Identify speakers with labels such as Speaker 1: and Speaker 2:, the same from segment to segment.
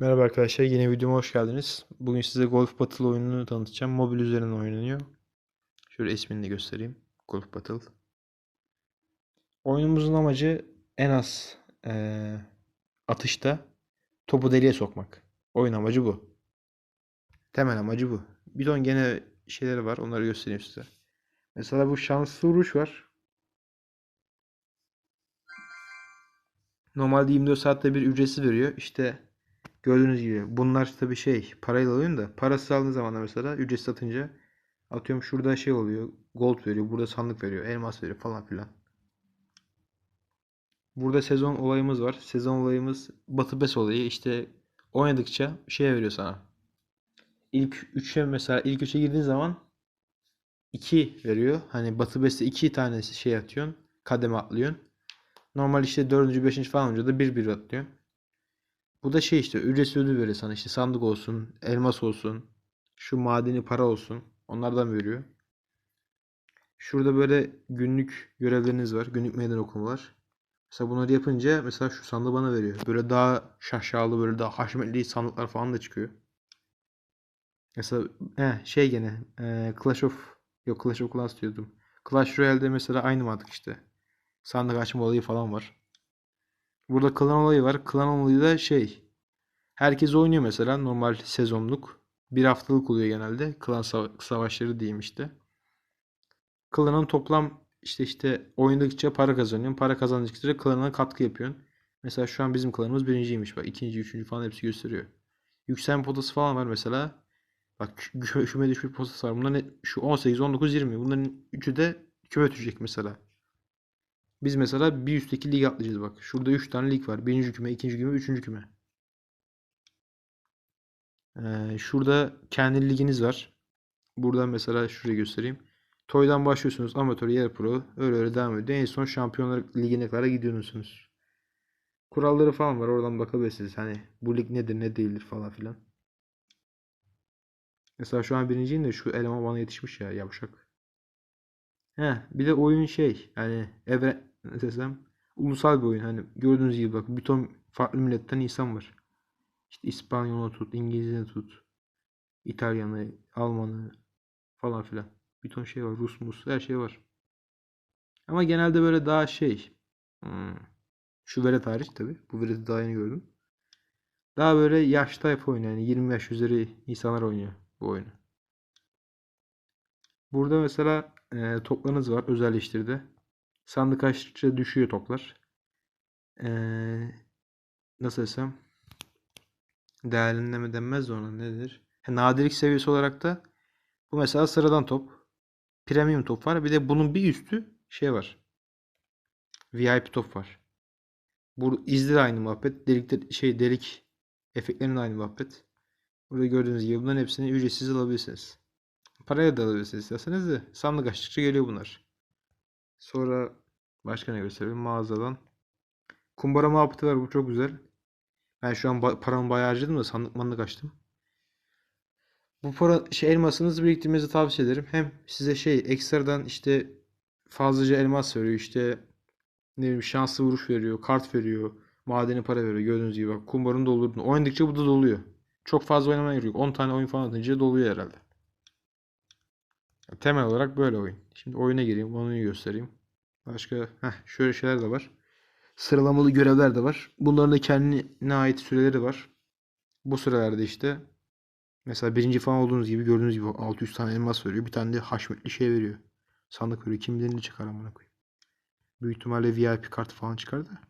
Speaker 1: Merhaba arkadaşlar, yeni videoma hoş geldiniz. Bugün size Golf Battle oyununu tanıtacağım. Mobil üzerinden oynanıyor. Şöyle ismini de göstereyim. Golf Battle. Oyunumuzun amacı en az eee, atışta topu deliğe sokmak. Oyun amacı bu. Temel amacı bu. Bir ton gene şeyleri var, onları göstereyim size. Mesela bu şanslı vuruş var. Normalde 24 saatte bir ücretsiz veriyor. İşte Gördüğünüz gibi bunlar tabii şey parayla alıyorsun da parasız aldığın zaman da mesela ücretsiz satınca atıyorum şurada şey oluyor gold veriyor burada sandık veriyor elmas veriyor falan filan. Burada sezon olayımız var. Sezon olayımız Batı Bes olayı işte oynadıkça şey veriyor sana. İlk 3'e mesela ilk 3'e girdiğin zaman 2 veriyor. Hani Batı Bes'te 2 tane şey atıyorsun. Kademe atlıyorsun. Normal işte 4. 5. falan olunca da 1 1 atlıyorsun. Bu da şey işte ücretsiz ödül veriyor sana işte sandık olsun, elmas olsun, şu madeni para olsun. Onlardan veriyor. Şurada böyle günlük görevleriniz var. Günlük meydan okumalar. Mesela bunları yapınca mesela şu sandığı bana veriyor. Böyle daha şaşalı böyle daha haşmetli sandıklar falan da çıkıyor. Mesela he, şey gene e, Clash of yok Clash of Clans diyordum. Clash Royale'de mesela aynı mantık işte. Sandık açma olayı falan var. Burada klan olayı var. Klan olayı da şey. Herkes oynuyor mesela normal sezonluk. Bir haftalık oluyor genelde. Klan sava- savaşları diyeyim işte. Klanın toplam işte işte oynadıkça para kazanıyorsun. Para kazandıkça klanına katkı yapıyorsun. Mesela şu an bizim klanımız birinciymiş. Bak ikinci, üçüncü falan hepsi gösteriyor. Yükselme potası falan var mesela. Bak kü- küme düşme potası var. Bunların şu 18, 19, 20. Bunların üçü de küme düşecek mesela. Biz mesela bir üstteki lig atlayacağız bak. Şurada 3 tane lig var. Birinci küme, ikinci küme, üçüncü küme. Ee, şurada kendi liginiz var. Buradan mesela şurayı göstereyim. Toy'dan başlıyorsunuz. Amatör, yarı pro. Öyle öyle devam ediyor. En son Şampiyonlar Ligi'ne kadar gidiyorsunuz. Kuralları falan var. Oradan bakabilirsiniz. Hani bu lig nedir ne değildir falan filan. Mesela şu an birinciyim de şu eleman bana yetişmiş ya yavşak. He, bir de oyun şey yani evren desem ulusal bir oyun. Hani gördüğünüz gibi bak bir ton farklı milletten insan var. İşte İspanyol'u tut, İngiliz'ini tut, İtalyanı, Almanı falan filan. Bir ton şey var. Rus, mus, her şey var. Ama genelde böyle daha şey. hmm, şu velet hariç tabii. Bu veleti daha yeni gördüm. Daha böyle yaş tayfa oynuyor. Yani 20 yaş üzeri insanlar oynuyor bu oyunu. Burada mesela e, toplarınız var özelleştirde. Sandık açtıkça düşüyor toplar. E, nasıl desem değerlendirme denmez de ona nedir? Ha, nadirlik seviyesi olarak da bu mesela sıradan top. Premium top var. Bir de bunun bir üstü şey var. VIP top var. Bu izli de aynı muhabbet. Delikler şey delik efektlerinin aynı muhabbet. Burada gördüğünüz gibi bunların hepsini ücretsiz alabilirsiniz. Paraya da alabilirsiniz isterseniz de sandık açtıkça geliyor bunlar. Sonra başka ne gösterelim mağazadan. Kumbara muhabbeti var bu çok güzel. Ben şu an paramı bayağı harcadım da sandık mandık açtım. Bu para şey elmasınızı biriktirmenizi tavsiye ederim. Hem size şey ekstradan işte fazlaca elmas veriyor işte ne bileyim şanslı vuruş veriyor, kart veriyor, madeni para veriyor gördüğünüz gibi bak kumbarını doldurdun. Oynadıkça bu da doluyor. Çok fazla oynamaya gerek yok. 10 tane oyun falan atınca doluyor herhalde. Temel olarak böyle oyun. Şimdi oyuna gireyim, onu göstereyim. Başka heh, şöyle şeyler de var. Sıralamalı görevler de var. Bunların da kendine ait süreleri var. Bu sürelerde işte mesela birinci falan olduğunuz gibi gördüğünüz gibi 600 tane elmas veriyor. Bir tane de haşmetli şey veriyor. Sandık veriyor. Kim bilir ne çıkar amına koyayım. Büyük ihtimalle VIP kartı falan çıkar da.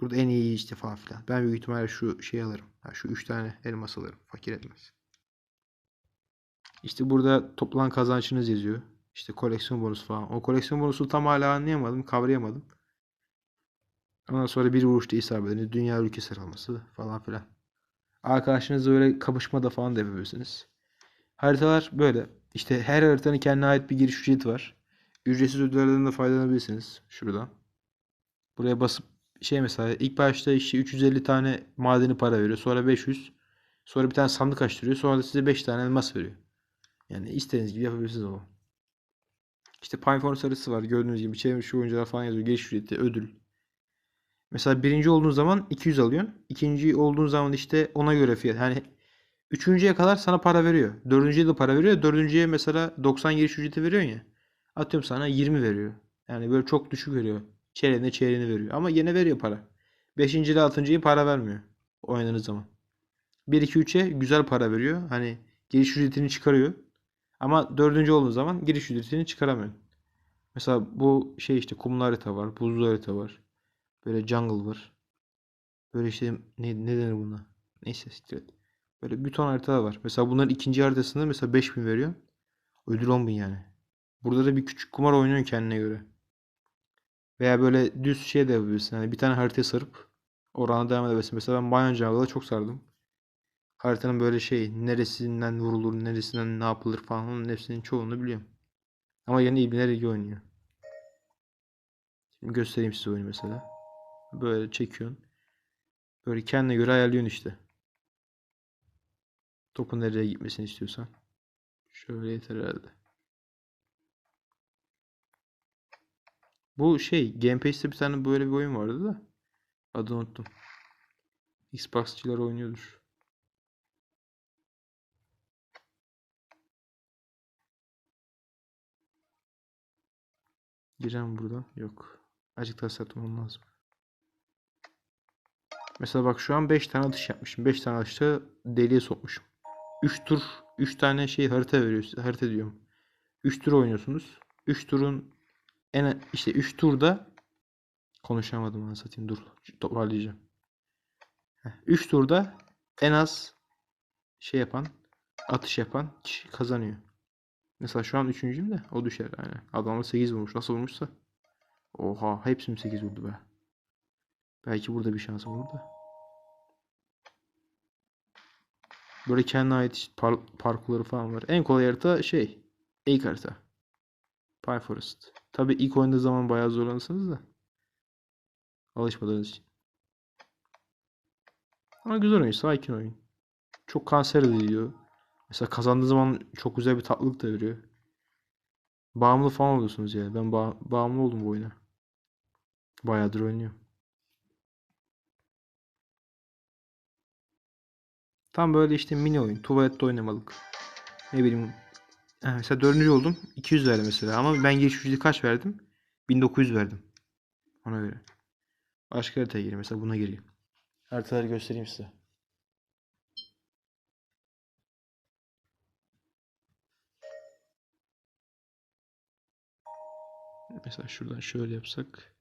Speaker 1: Burada en iyi işte falan filan. Ben büyük ihtimalle şu şey alırım. Ha, şu 3 tane elmas alırım. Fakir etmez. İşte burada toplam kazançınız yazıyor. İşte koleksiyon bonusu falan. O koleksiyon bonusu tam hala anlayamadım, kavrayamadım. Ondan sonra bir vuruşta isabetiniz, dünya ülke sıralaması falan filan. Arkadaşınızla öyle kapışmada falan da yapabilirsiniz. Haritalar böyle. İşte her haritanın kendine ait bir giriş ücreti var. Ücretsiz ödüllerden de faydalanabilirsiniz. Şuradan. Buraya basıp şey mesela ilk başta işte 350 tane madeni para veriyor. Sonra 500. Sonra bir tane sandık açtırıyor. Sonra da size 5 tane elmas veriyor. Yani istediğiniz gibi yapabilirsiniz onu. İşte Pinephone sarısı var. Gördüğünüz gibi çevrim şu oyuncular falan yazıyor. Giriş ücreti, ödül. Mesela birinci olduğun zaman 200 alıyorsun. İkinci olduğun zaman işte ona göre fiyat. Yani üçüncüye kadar sana para veriyor. Dördüncüye de para veriyor. Dördüncüye mesela 90 giriş ücreti veriyorsun ya. Atıyorum sana 20 veriyor. Yani böyle çok düşük veriyor. Çeyreğine çeyreğini veriyor. Ama yine veriyor para. Beşinci ile altıncıyı para vermiyor. Oynadığınız zaman. 1, 2, 3'e güzel para veriyor. Hani giriş ücretini çıkarıyor. Ama dördüncü olduğun zaman giriş ücretini çıkaramıyorsun. Mesela bu şey işte kumlu harita var. Buzlu harita var. Böyle jungle var. Böyle işte ne, ne denir buna? Neyse siktir. Böyle bir ton harita var. Mesela bunların ikinci haritasında mesela 5000 veriyor. Ödül 10.000 yani. Burada da bir küçük kumar oynuyorsun kendine göre. Veya böyle düz şey de yapabilirsin. Yani bir tane haritaya sarıp orana devam edebilirsin. Mesela ben Banyo Jungle'a çok sardım. Haritanın böyle şey neresinden vurulur, neresinden ne yapılır falan onun hepsinin çoğunu biliyorum. Ama yine İbniler iyi oynuyor. Şimdi göstereyim size oyunu mesela. Böyle çekiyorsun. Böyle kendine göre ayarlıyorsun işte. Topun nereye gitmesini istiyorsan. Şöyle yeter herhalde. Bu şey Game Pass'te bir tane böyle bir oyun vardı da adını unuttum. Xbox'çılar oynuyordur. Gireceğim buradan. Yok. Azıcık daha satmam lazım. Mesela bak şu an 5 tane atış yapmışım. 5 tane atışta deliğe sokmuşum. 3 tur 3 tane şey harita veriyor size. Harita diyorum. 3 tur oynuyorsunuz. 3 turun en işte 3 turda konuşamadım ben satayım dur toparlayacağım. 3 turda en az şey yapan atış yapan kişi kazanıyor. Mesela şu an üçüncüyüm de o düşer yani. Adamlar 8 vurmuş. Nasıl vurmuşsa. Oha hepsi mi 8 vurdu be. Belki burada bir şansım olur da. Böyle kendine ait par parkurları falan var. En kolay harita şey. ilk harita. Pine Forest. Tabi ilk oynadığı zaman bayağı zorlanırsınız da. Alışmadığınız için. Ama güzel oyun. Sakin oyun. Çok kanser ediyor. Mesela kazandığı zaman çok güzel bir tatlılık da veriyor. Bağımlı falan oluyorsunuz yani. Ben ba bağımlı oldum bu oyuna. Bayağıdır oynuyorum. Tam böyle işte mini oyun. Tuvalette oynamalık. Ne bileyim. Ha, mesela dördüncü oldum. 200 verdim mesela. Ama ben ücreti kaç verdim? 1900 verdim. Ona göre. Başka haritaya gireyim. Mesela buna gireyim. Haritaları göstereyim size. Mesela şuradan şöyle yapsak.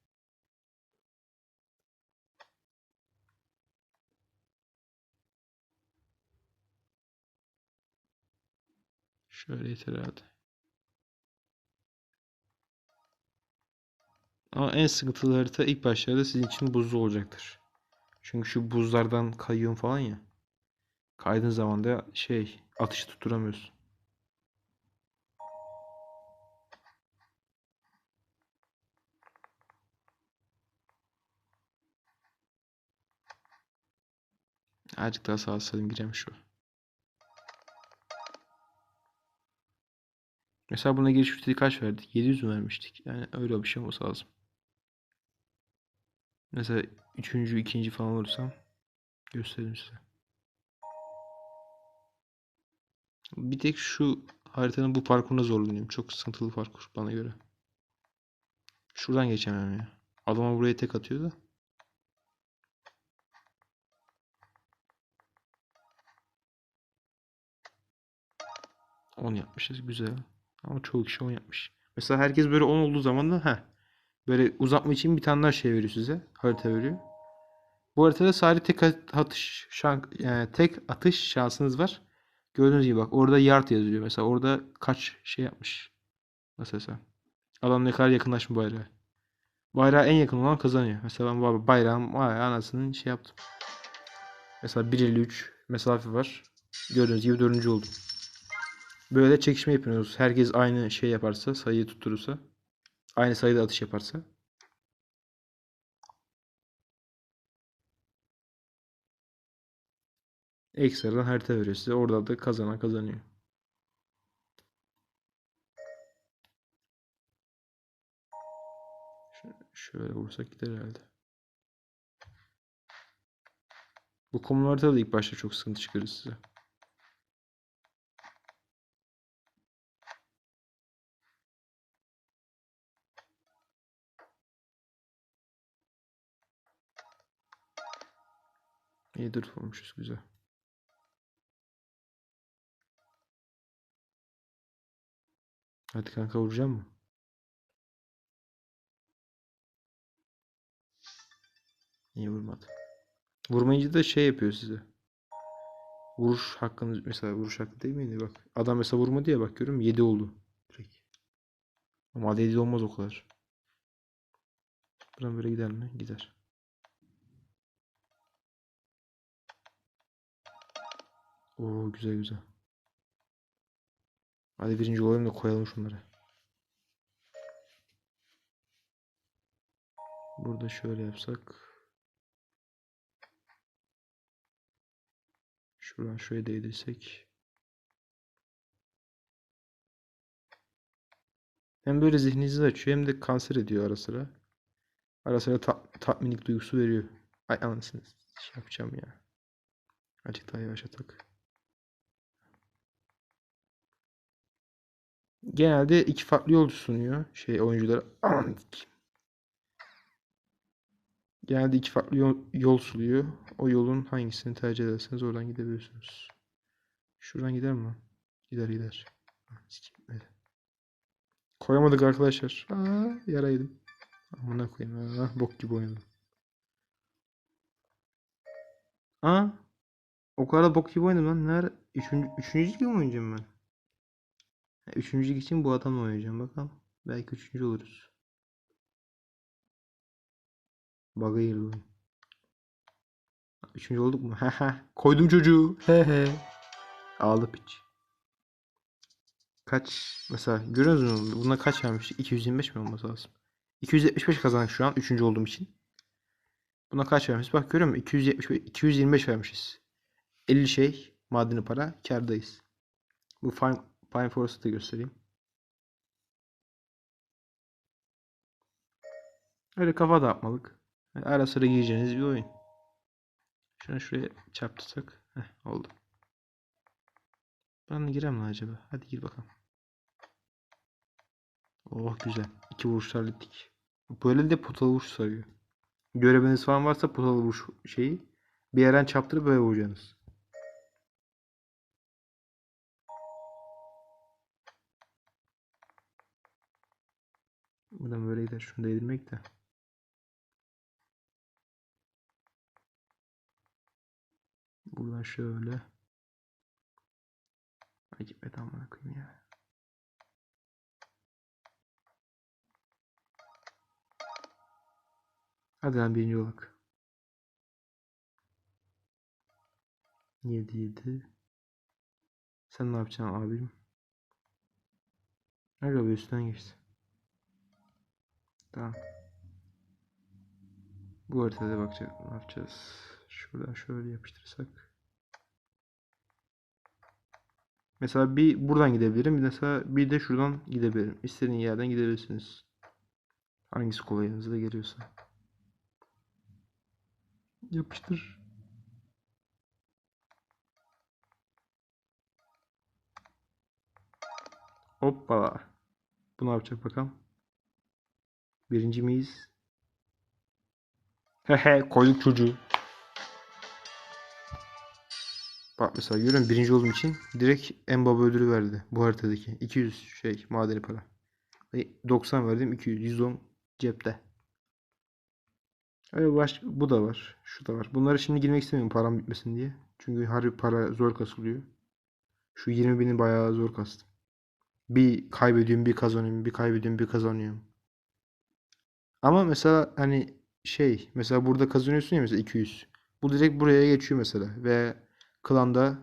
Speaker 1: Şöyle yeter herhalde. Ama en sıkıntılı harita ilk başlarda sizin için buzlu olacaktır. Çünkü şu buzlardan kayıyorsun falan ya. Kaydığın zaman da şey atışı tutturamıyorsun. Azıcık daha sağa salim gireceğim şu. Mesela buna giriş ücreti kaç verdik? 700 mü vermiştik? Yani öyle bir şey olması lazım. Mesela üçüncü, ikinci falan olursam göstereyim size. Bir tek şu haritanın bu parkuruna zorlanıyorum. Çok sıkıntılı parkur bana göre. Şuradan geçemem ya. Adama buraya tek atıyor da. On yapmışız. Güzel. Ama çoğu kişi 10 yapmış. Mesela herkes böyle 10 olduğu zaman da heh, böyle uzatma için bir tane daha şey veriyor size. Harita veriyor. Bu haritada sadece tek atış şan, yani tek atış şansınız var. Gördüğünüz gibi bak orada yard yazıyor. Mesela orada kaç şey yapmış. Mesela adam ne kadar yakınlaşmış bayrağa. Bayrağa en yakın olan kazanıyor. Mesela ben bayrağım anasının şey yaptım. Mesela 1.53 mesafe var. Gördüğünüz gibi dördüncü oldum. Böyle çekişme yapıyoruz. Herkes aynı şey yaparsa, sayıyı tutturursa, aynı sayıda atış yaparsa. Ekstradan harita veriyor size. Orada da kazanan kazanıyor. Şöyle vursak gider herhalde. Bu konularda da ilk başta çok sıkıntı çıkarır size. İyi dur olmuşuz güzel. Hadi kanka vuracağım mı? İyi vurmadı. Vurmayınca da şey yapıyor size. Vuruş hakkınız mesela vuruş hakkı değil miydi? Bak adam mesela vurmadı ya bak görüyor musun? 7 oldu. Direkt. Ama 7 olmaz o kadar. Buradan böyle gider mi? Gider. Oo güzel güzel. Hadi birinci olayım da koyalım şunları. Burada şöyle yapsak. Şuradan şöyle değdirsek. Hem böyle zihninizi açıyor hem de kanser ediyor ara sıra. Ara sıra ta- tatminlik duygusu veriyor. Ay anasını şey yapacağım ya. Azıcık daha yavaş atak. Genelde iki farklı yol sunuyor şey oyunculara. Genelde iki farklı yol, yol sunuyor. O yolun hangisini tercih ederseniz oradan gidebiliyorsunuz. Şuradan gider mi? Gider gider. Ah, evet. Koyamadık arkadaşlar. Aa, yaraydım. Amına koyayım. Aa, bok gibi oynadım. Aa, o kadar bok gibi oynadım lan. Nerede? Üçüncü, üçüncü gibi mi oynayacağım ben? Ha, Üçüncü lig için bu adamla oynayacağım bakalım. Belki üçüncü oluruz. Bug'a girdi oyun. Üçüncü olduk mu? Koydum çocuğu. Ağlı piç. Kaç mesela görüyorsunuz mu? Buna kaç vermiş? 225 mi olması lazım? 275 kazandık şu an. Üçüncü olduğum için. Buna kaç vermiş? Bak görüyor musun? 275, 225 vermişiz. 50 şey madeni para kârdayız. Bu Fine, Forest'ı da göstereyim. Öyle kafa dağıtmalık. Yani ara sıra gireceğiniz bir oyun. Şunu şuraya çarptırsak. Heh, oldu. Ben girem mi acaba? Hadi gir bakalım. Oh güzel. İki vuruşlar hallettik. Böyle de potalı vuruş sarıyor. Göreviniz falan varsa potalı vuruş şeyi bir yerden çarptırıp böyle vuracaksınız. Buradan böyle gider. Şunu da edilmek de. Buradan şöyle. Ay gitmedi amına koyayım ya. Hadi lan birinci olarak. 7 7. Sen ne yapacaksın abim? Aga bir üstten geçti. Tamam. Bu haritada bakacak. Ne yapacağız? Şuradan şöyle yapıştırsak. Mesela bir buradan gidebilirim. Mesela bir de şuradan gidebilirim. İstediğin yerden gidebilirsiniz. Hangisi kolayınıza geliyorsa. Yapıştır. Hoppala. Bu ne yapacak bakalım. Birinci miyiz? Hehe koyduk çocuğu. Bak mesela görüyor musun? Birinci olduğum için direkt en baba ödülü verdi. Bu haritadaki. 200 şey madeni para. Ve 90 verdim 200. 110 cepte. Öyle baş, bu da var. Şu da var. Bunları şimdi girmek istemiyorum param bitmesin diye. Çünkü harbi para zor kasılıyor. Şu 20 bini bayağı zor kastım. Bir kaybediyorum bir kazanıyorum. Bir kaybediyorum bir kazanıyorum. Ama mesela hani şey mesela burada kazanıyorsun ya mesela 200. Bu direkt buraya geçiyor mesela. Ve klanda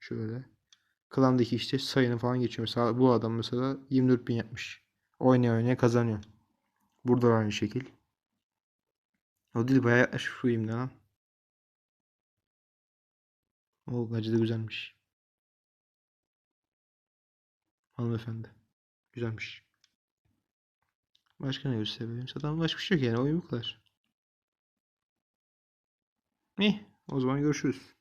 Speaker 1: şöyle klandaki işte sayını falan geçiyor. Mesela bu adam mesela 24 bin yapmış. Oynaya oynaya kazanıyor. Burada da aynı şekil. O değil bayağı yaklaşık şu. O gacı da güzelmiş. Hanımefendi. Güzelmiş. Başka ne gösterebilirim? Zaten başka bir şey yok yani. Oyun bu kadar. İyi. O zaman görüşürüz.